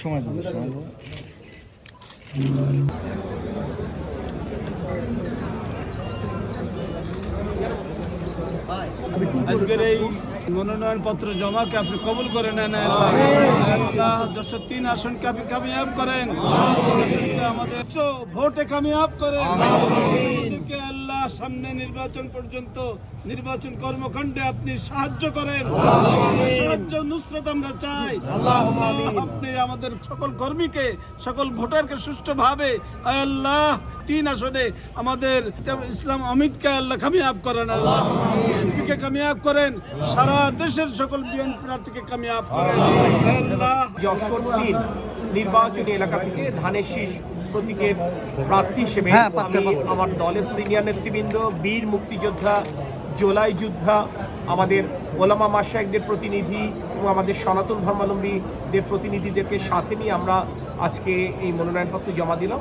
সময় দেবো সময় দেবো আজকের এই মনোনয়ন পত্র জমাকে আপনি কবুল করে নেন। আল্লাহ যশোর তিন আসনকে আপনি কামিয়াব করেন। আমাদের ভোটে কামিয়াব করেন। আল্লাহ সামনে নির্বাচন পর্যন্ত নির্বাচন কর্মকাণ্ডে আপনি সাহায্য করেন। সাহায্য, নুসরত আমরা চাই। আপনি আমাদের সকল কর্মীকে, সকল ভোটারকে সুষ্ঠুভাবে আল্লাহ তিন আসনে আমাদের ইসলাম অমিতকে আল্লাহ কামিয়াব করেন। আল্লাহ কামিয়াব করেন। সারা দেশের সকল বিএনপি প্রার্থীকে কামিয়াব করেন আয় যশোর তিন নির্বাচনী এলাকা থেকে ধানের শীষ প্রতীকের প্রার্থী হিসেবে হ্যাঁ, আমি আমার দলের সিনিয়র নেতৃবৃন্দ বীর মুক্তিযোদ্ধা জোলাই যোদ্ধা আমাদের ওলামা মাসায়কদের প্রতিনিধি এবং আমাদের সনাতন ধর্মাবলম্বীদের প্রতিনিধিদেরকে সাথে নিয়ে আমরা আজকে এই মনোনয়নপত্র জমা দিলাম।